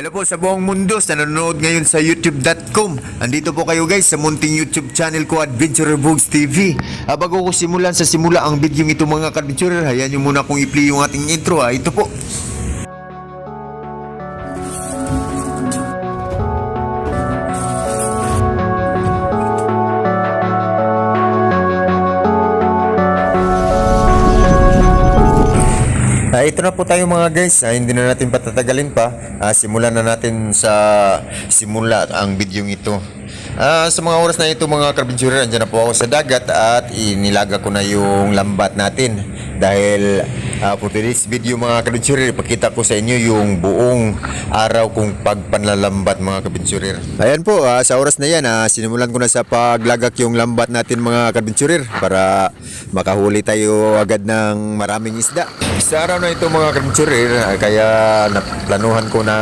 Hello po sa buong mundo sa nanonood ngayon sa youtube.com. Andito po kayo guys sa munting YouTube channel ko Adventurer Vlogs TV. Ah, bago ko simulan sa simula ang video ito mga ka-adventurer, hayaan nyo muna kong i-play yung ating intro. Ah, ito po. Ito na po tayo mga guys. Ah, hindi na natin patatagalin pa. Ah, simulan na natin sa simula ang video ito. Ah, sa mga oras na ito mga karabinsurer, andyan na po ako sa dagat at inilaga ko na yung lambat natin. Dahil ah, for today's video mga karabinsurer, ipakita ko sa inyo yung buong araw kong pagpanlalambat mga karabinsurer. Ayan po, ah, sa oras na yan, ah, sinimulan ko na sa paglagak yung lambat natin mga karabinsurer para makahuli tayo agad ng maraming isda. Sa araw na ito mga karabinsurer, ah, kaya naplanuhan ko na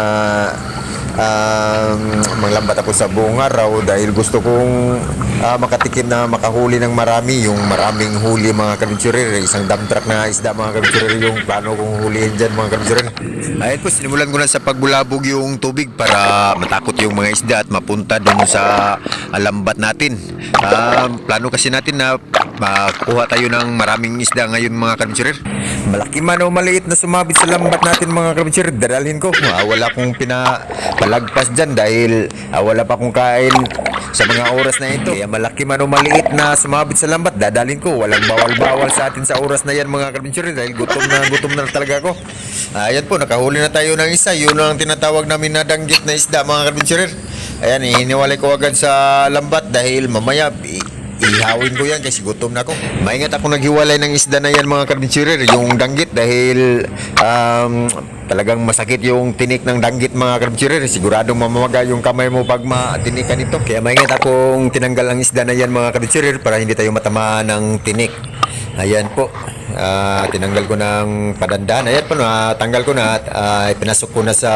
um, manglambat ako sa buong araw dahil gusto kong ah, makatikim na makahuli ng marami. Yung maraming huli mga kabinsurer isang dump truck na isda mga kabinsurer yung plano kong hulihin dyan mga kabinsurer ayun po sinimulan ko na sa pagbulabog yung tubig para matakot yung mga isda at mapunta dun sa alambat natin. Ah, plano kasi natin na makuha tayo ng maraming isda ngayon mga kabinsurer malaki man o maliit na sumabit sa lambat natin mga kabinsurer dadalhin ko. Ah, wala akong pinapalagpas dyan dahil ah, wala pa akong kain sa mga oras na ito. Kaya malaki man o maliit na sumabit sa lambat, dadalhin ko. Walang bawal-bawal sa atin sa oras na yan mga kabinsurer dahil gutom na gutom na talaga ako. Ayan po, nakahuli na tayo ng isa. Yun ang tinatawag namin na danggit na isda mga kabinsurer. Ayan, ihiniwalay ko agad sa lambat dahil mamaya i- ihawin ko yan kasi gutom na ako. Maingat ako naghiwalay ng isda na yan mga kabinsurer, yung danggit dahil um, talagang masakit yung tinik ng danggit mga kabinsurer. Siguradong mamamaga yung kamay mo pag matinikan ito. Kaya maingat akong tinanggal ang isda na yan mga kabinsurer para hindi tayo matamaan ng tinik. Ayan po. Ah, tinanggal ko ng padandan. Ayan po, natanggal ko na at ah, pinasok ko na sa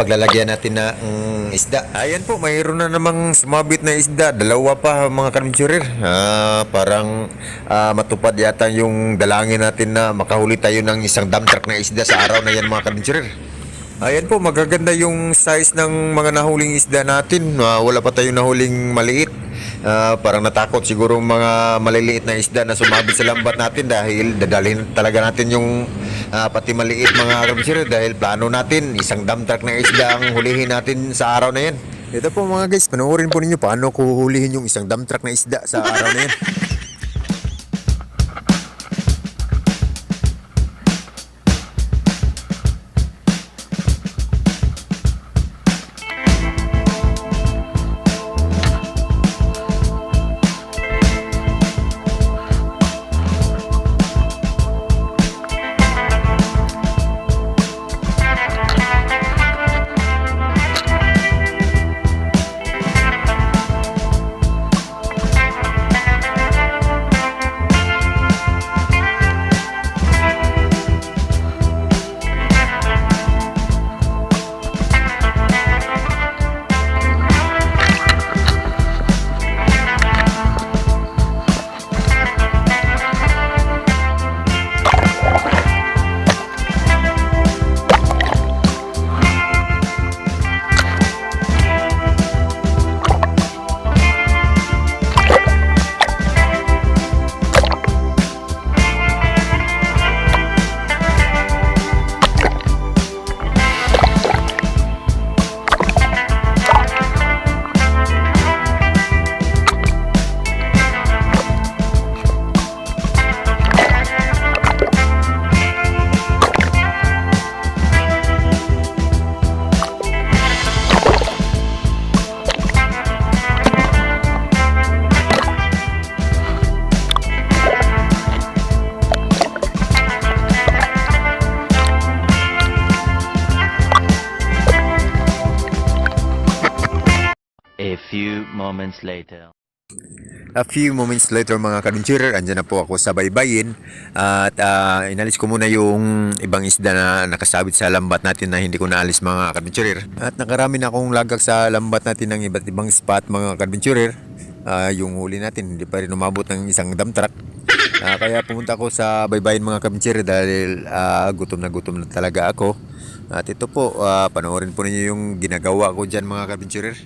paglalagyan natin na mm, isda. Ayan po, mayroon na namang sumabit na isda. Dalawa pa mga kabinsurer. Ah, parang ah, matupad yata yung dalangin natin na makahuli tayo ng isang dump truck na isda sa araw na yan mga kabinsurer. Ayan po, magaganda yung size ng mga nahuling isda natin. Ah, wala pa tayong nahuling maliit. Ah, parang natakot siguro mga maliliit na isda na sumabit sa lambat natin dahil dadalhin talaga natin yung ah, pati maliit mga kabisir dahil plano natin isang dump truck na isda ang hulihin natin sa araw na yan. Ito po mga guys, panoorin po ninyo paano ko hulihin yung isang dump truck na isda sa araw na yan. moments later. A few moments later mga kadinsurer, andyan na po ako sa baybayin at ah, inalis ko muna yung ibang isda na nakasabit sa lambat natin na hindi ko naalis mga kadinsurer. At nakarami na akong lagak sa lambat natin ng iba't ibang spot mga kadinsurer. Ah, yung huli natin hindi pa rin umabot ng isang dump truck. Ah, kaya pumunta ako sa baybayin mga kadinsurer dahil ah, gutom na gutom na talaga ako. At ito po, ah, panoorin po ninyo yung ginagawa ko dyan mga kabinsurer.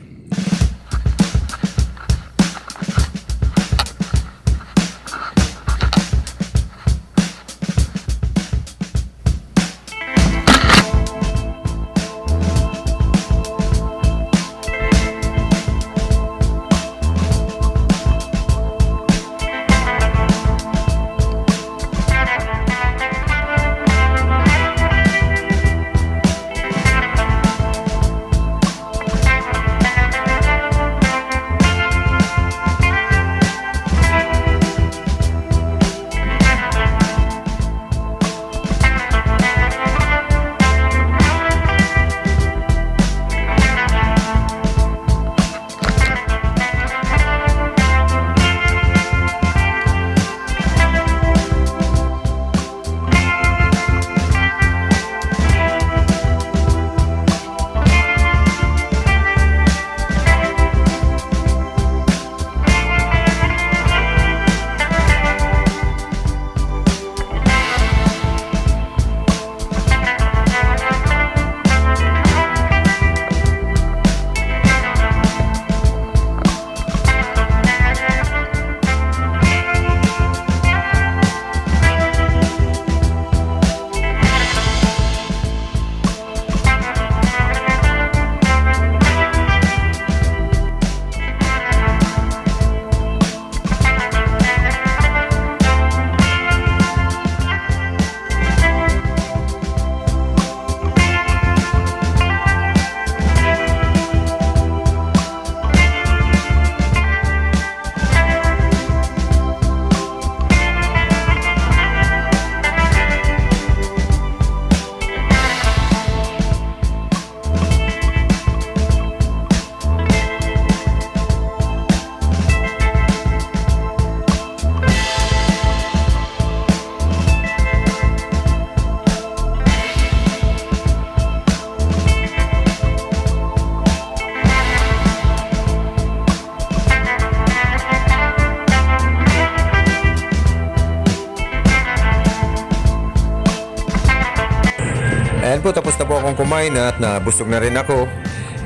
Ayan po, tapos na po akong kumain at nabusog na rin ako.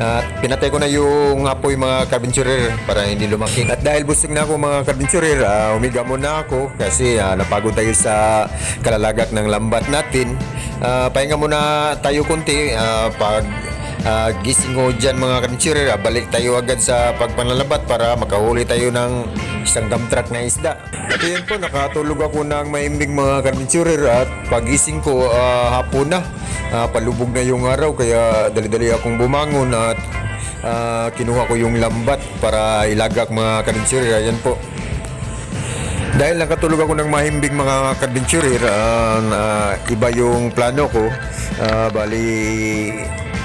At pinatay ko na yung apoy mga kabinsurer para hindi lumaki. At dahil busog na ako mga kabinsurer, uh, umiga muna ako kasi ah, napagod tayo sa kalalagak ng lambat natin. Ah, pahinga muna tayo konti ah, pag Ah, gising ko dyan mga kabinsurer, ah, balik tayo agad sa pagpanlalabat para makahuli tayo ng isang truck na isda. At yun po, nakatulog ako ng maimbing mga kabinsurer at pagising ko ah, hapon na. Ah, palubog na yung araw kaya dali-dali akong bumangon at ah, kinuha ko yung lambat para ilagak mga kabinsurer. Ayan po. Dahil nakatulog ako ng mahimbing mga kadventurer, ah, na iba yung plano ko. Ah, bali,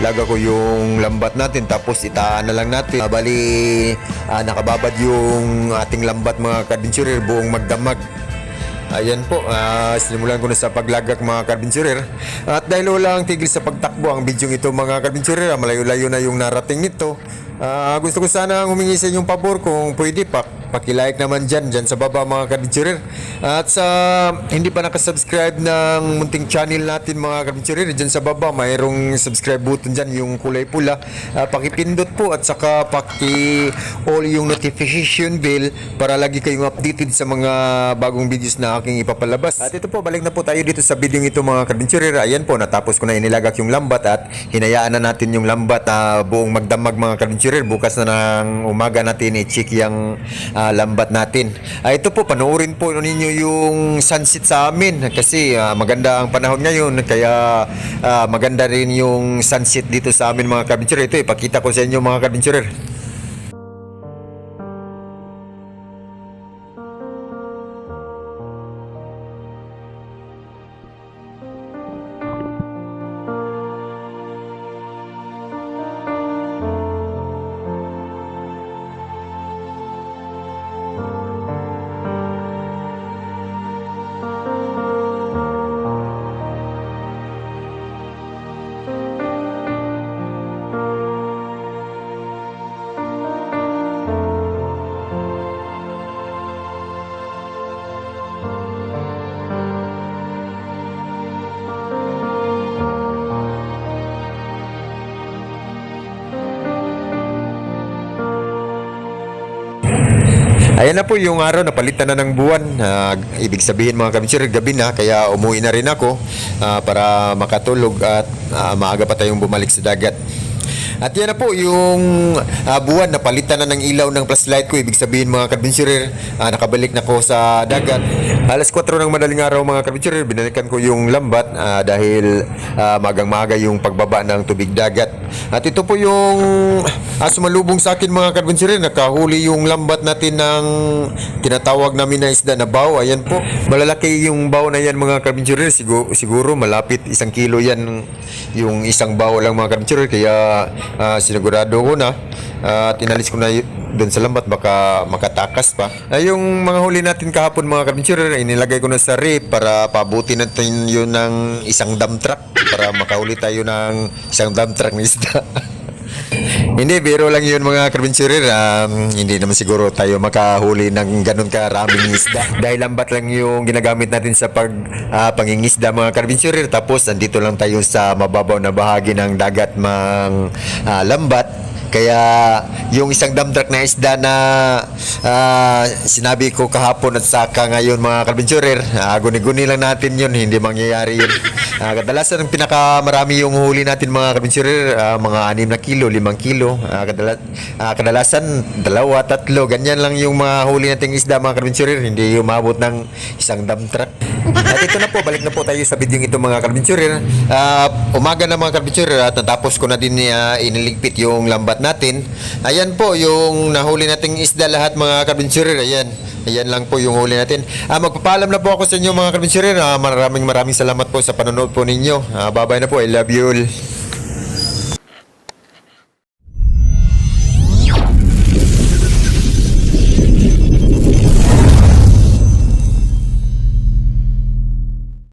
laga ko yung lambat natin tapos itaan na lang natin. Ah, bali, ah, nakababad yung ating lambat mga kadventurer buong magdamag. Ayan po, ah, sinimulan ko na sa paglagak mga kadventurer. At dahil walang tigil sa pagtakbo ang video ito mga kadventurer, ah, malayo-layo na yung narating nito. Ah, gusto ko sana humingi sa inyong pabor kung pwede pa Paki-like naman dyan, dyan sa baba mga kadventurer. At sa hindi pa nakasubscribe ng munting channel natin mga kadventurer, dyan sa baba mayroong subscribe button dyan, yung kulay pula. Ah, pakipindot po at saka paki-all yung notification bell para lagi kayong updated sa mga bagong videos na aking ipapalabas. At ito po, balik na po tayo dito sa video ito mga kadventurer. Ayan po, natapos ko na inilagak yung lambat at hinayaan na natin yung lambat ah, buong magdamag mga kadventurer. Bukas na ng umaga natin i-check yung ah, lambat natin. Ah, ito po, panoorin po ninyo yung sunset sa amin kasi ah, maganda ang panahon ngayon kaya ah, maganda rin yung sunset dito sa amin mga kadventurer. Ito, ipakita ko sa inyo mga kadventurer. Ayan na po yung araw, napalitan na ng buwan. Ah, ibig sabihin mga kabinsyur, gabi na, kaya umuwi na rin ako ah, para makatulog at ah, maaga pa tayong bumalik sa dagat. At yan na po yung ah, buwan, napalitan na ng ilaw ng flashlight ko. Ibig sabihin mga kabinsyurir, ah, nakabalik na ko sa dagat. Alas 4 ng madaling araw mga kabinsyurir, binalikan ko yung lambat ah, dahil ah, magang-maga yung pagbaba ng tubig dagat. At ito po yung ah, sumalubong sa akin mga kabinsyurir, nakahuli yung lambat natin ng tinatawag namin na isda na baw. Ayan po, malalaki yung baw na yan mga kabinsyurir. Siguro, siguro malapit isang kilo yan yung isang baw lang mga kabinsyurir. Kaya ah, sinigurado ko na ah, at inalis ko na doon sa lambat baka makatakas pa. Ay yung mga huli natin kahapon mga kabinsyurir, inilagay ko na sa rip para pabuti natin yun ng isang dump truck para makahuli tayo ng isang dump truck na isda. hindi, biro lang yun mga karbinsurir. Um, hindi naman siguro tayo makahuli ng ganun karaming isda. Dahil lambat lang yung ginagamit natin sa pag ah, pangingisda mga karbinsurir. Tapos andito lang tayo sa mababaw na bahagi ng dagat mang ah, lambat. Kaya yung isang dump na isda na ah, sinabi ko kahapon at saka ngayon mga karbinsurir, ah, guni-guni lang natin yun, hindi mangyayari yun. Ah, kadalasan ang pinakamarami yung huli natin mga karbinsurir, ah, mga 6 na kilo, 5 kilo. Ah, kadala- ah, kadalasan dalawa, tatlo, ganyan lang yung mga huli nating isda mga karbinsurir, hindi umabot ng isang dump truck. At ito na po, balik na po tayo sa video ito mga karbinsurir. Ah, umaga na mga karbinsurir at natapos ko na din uh, iniligpit yung lambat natin. Ayan po yung nahuli nating isda lahat mga karbinsurir. Ayan. Ayan lang po yung huli natin. Ah, magpapaalam na po ako sa inyo mga karbinsurir. Ah, maraming maraming salamat po sa panonood po ninyo. Ah, bye-bye na po. I love you all.